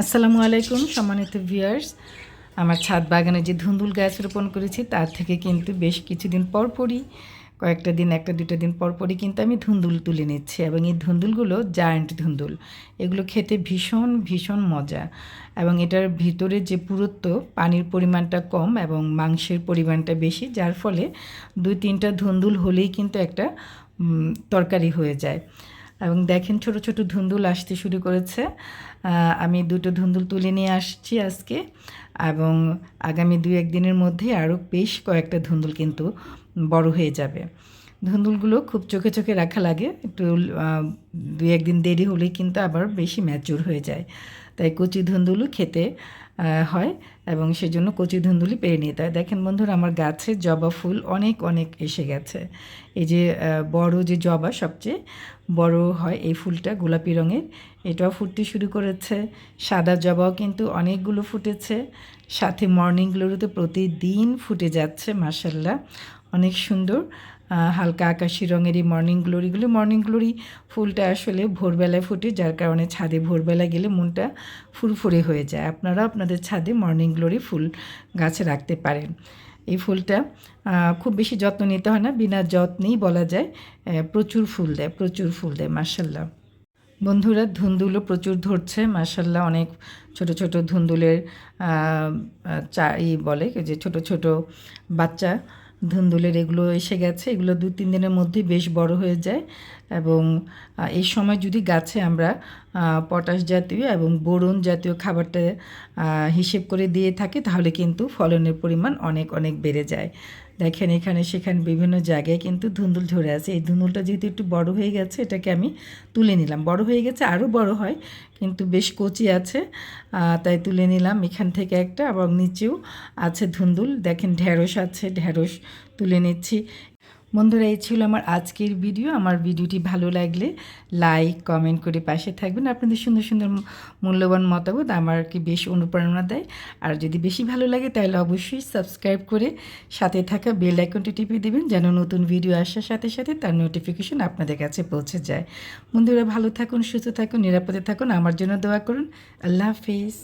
আসসালামু আলাইকুম, সম্মানিত ভিউয়ার্স আমার ছাদ বাগানে যে ধুন্দুল গাছ রোপণ করেছি, তার থেকে কিন্তু বেশ কিছুদিন পর পরই, কয়েকটা দিন, একটা দুটো দিন পর পরই কিন্তু আমি ধুন্দুল তুলে নিচ্ছি এবং এই ধুন্দুলগুলো জায়ান্ট ধুন্দুল। এগুলো খেতে ভীষণ ভীষণ মজা এবং এটার ভিতরে যে পুরুত্ব, পানির পরিমাণটা কম এবং মাংসের পরিমাণটা বেশি, যার ফলে দুই তিনটা ধুন্দুল হলেই কিন্তু একটা তরকারি হয়ে যায়। এবং দেখেন ছোট ছোট ধুন্দুল আসতে শুরু করেছে। আমি দুটো ধুন্দুল তুলে নিয়ে আসছি আজকে এবং আগামী দুই একদিনের মধ্যে আরও বেশ কয়েকটা ধুন্দুল কিন্তু বড় হয়ে যাবে। ধুন্দুলগুলো খুব চোখে চোখে রাখা লাগে। একটু দুই একদিন দেরি হলেই কিন্তু আবার বেশি ম্যাচুর হয়ে যায়। তাই কচি ধুন্দুলও খেতে হয় এবং সেজন্য কচি ধুন্দুলি পেরে নিতে হয় দেখেন বন্ধুরা, আমার গাছে জবা ফুল অনেক অনেক এসে গেছে। এই যে বড় যে জবা সবচেয়ে বড় হয় এই ফুলটা গোলাপি রঙের। এটাও ফুটতে শুরু করেছে। সাদা জবাও কিন্তু অনেকগুলো ফুটেছে। সাথে মর্নিং গ্লোরিতে প্রতিদিন ফুটে যাচ্ছে মাসাল্লাহ অনেক সুন্দর। হালকা আকাশি রঙের এই মর্নিং গ্লোরিগুলো মর্নিং গ্লোরি ফুলটা আসলে ভোরবেলায় ফুটে, যার কারণে ছাদে ভোরবেলা গেলে মনটা ফুরফুরে হয়ে যায়। আপনারা আপনাদের ছাদে মর্নিং গ্লোরি ফুল গাছে রাখতে পারেন। এই ফুলটা খুব বেশি যত্ন নিতে হয় না, বিনা যত্নেই বলা যায় প্রচুর ফুল দেয়, প্রচুর ফুল দেয় মার্শাল্লাহ বন্ধুরা, ধুন্দুলও প্রচুর ধরছে মার্শাল্লাহ অনেক ছোট ছোট ধুন্দুলের চা ই বলে, যে ছোট ছোট বাচ্চা ধুন্দুলের এগুলো এসে গেছে। এগুলো দু তিন দিনের মধ্যেই বেশ বড় হয়ে যায় এবং এই সময় যদি গাছে আমরা পটাশ জাতীয় এবং বোরন জাতীয় খাবারটা হিসেব করে দিয়ে থাকি, তাহলে কিন্তু ফলনের পরিমাণ অনেক অনেক বেড়ে যায়। দেখেন এখানে সেখানে বিভিন্ন জায়গায় কিন্তু ধুন্দুল ঝরে আছে। এই ধুন্দুলটা যেহেতু একটু বড় হয়ে গেছে, এটাকে আমি তুলে নিলাম। বড় হয়ে গেছে, আরও বড় হয়, কিন্তু বেশ কচি আছে। তাই তুলে নিলাম এখান থেকে একটা এবং নিচেও আছে ধুন্দুল। দেখেন ঢ্যাঁড়স আছে ঢ্যাঁড়স তুলে নিচ্ছি। বন্ধুরা, এই ছিল আমার আজকের ভিডিও আমার ভিডিওটি ভালো লাগলে লাইক কমেন্ট করে পাশে থাকবেন। আপনাদের সুন্দর সুন্দর মূল্যবান মতামত আমাকে বেশ অনুপ্রেরণা দেয়। আর যদি বেশি ভালো লাগে, তাহলে অবশ্যই সাবস্ক্রাইব করে সাথে থাকা বেল আইকনটি টিপে দেবেন, যেন নতুন ভিডিও আসার সাথে সাথে তার নোটিফিকেশন আপনাদের কাছে পৌঁছে যায়। বন্ধুরা, ভালো থাকুন, সুস্থ থাকুন, নিরাপদে থাকুন। আমার জন্য দোয়া করুন। আল্লাহ হাফিজ।